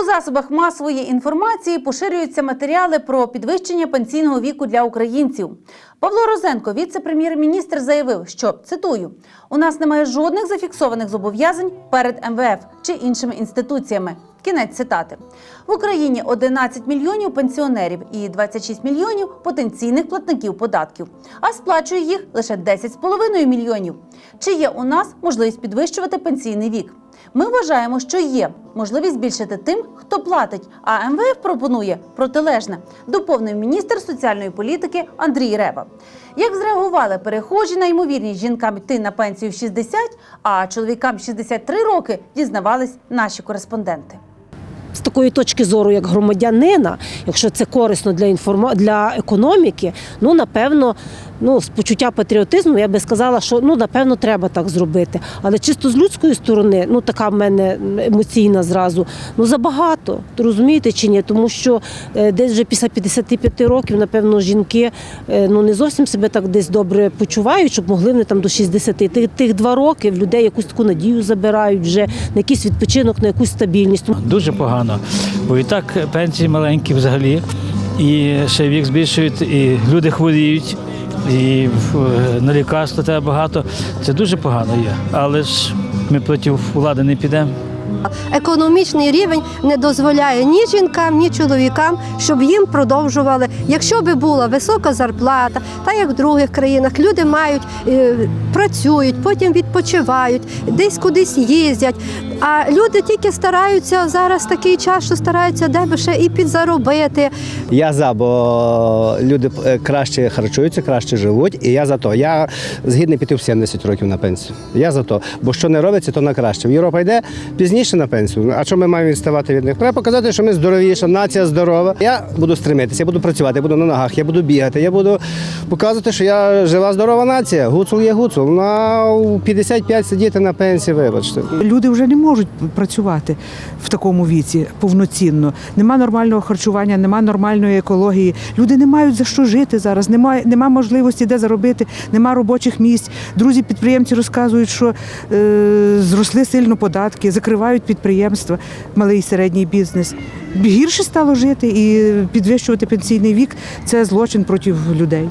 У засобах масової інформації поширюються матеріали про підвищення пенсійного віку для українців. Павло Розенко, віце-прем'єр-міністр, заявив, що цитую: у нас немає жодних зафіксованих зобов'язань перед МВФ чи іншими інституціями. Кінець цитати в Україні 11 мільйонів пенсіонерів і 26 мільйонів потенційних платників податків, а сплачує їх лише 10,5 мільйонів. Чи є у нас можливість підвищувати пенсійний вік? Ми вважаємо, що є можливість збільшити тим, хто платить. А МВФ пропонує протилежне, доповнив міністр соціальної політики Андрій Рева. Як зреагували перехожі на ймовірність жінкам йти на пенсію в 60, а чоловікам 63 роки, дізнавались наші кореспонденти. З такої точки зору, як громадянина, якщо це корисно для інформа... для економіки, ну напевно, ну з почуття патріотизму я би сказала, що ну напевно треба так зробити. Але чисто з людської сторони, ну така в мене емоційна зразу, ну забагато. Розумієте чи ні? Тому що е, десь вже після 55 років, напевно, жінки е, ну не зовсім себе так десь добре почувають, щоб могли вони там до 60. Тих, тих два роки в людей якусь таку надію забирають вже на якийсь відпочинок, на якусь стабільність. Дуже погано, бо і так пенсії маленькі взагалі, і ще вік збільшують, і люди хворіють, і е, на лікарство треба багато. Це дуже погано є. Але ж ми проти влади не підемо. Економічний рівень не дозволяє ні жінкам, ні чоловікам, щоб їм продовжували. Якщо би була висока зарплата, та як в других країнах, люди мають е, працюють, потім відпочивають, десь кудись їздять. А люди тільки стараються зараз такий час, що стараються де би ще і підзаробити. Я за, бо люди е, краще харчуються, краще живуть, і я за то. Я згідний піти в 70 років на пенсію. Я за то. Бо що не робиться, то на краще. Європа йде пізніше на пенсію. А що ми маємо відставати від них? Треба показати, що ми здорові, що нація здорова. Я буду стремитися, я буду працювати, я буду на ногах, я буду бігати, я буду показувати, що я жива, здорова нація. Гуцул є гуцул. А у 55 сидіти на пенсії, вибачте. Люди вже не можуть працювати в такому віці повноцінно. Нема нормального харчування, нема нормальної екології. Люди не мають за що жити зараз, немає, нема можливості де заробити, нема робочих місць. Друзі підприємці розказують, що е, зросли сильно податки, закривають підприємства, малий і середній бізнес. Гірше стало жити і підвищувати пенсійний вік це злочин проти людей.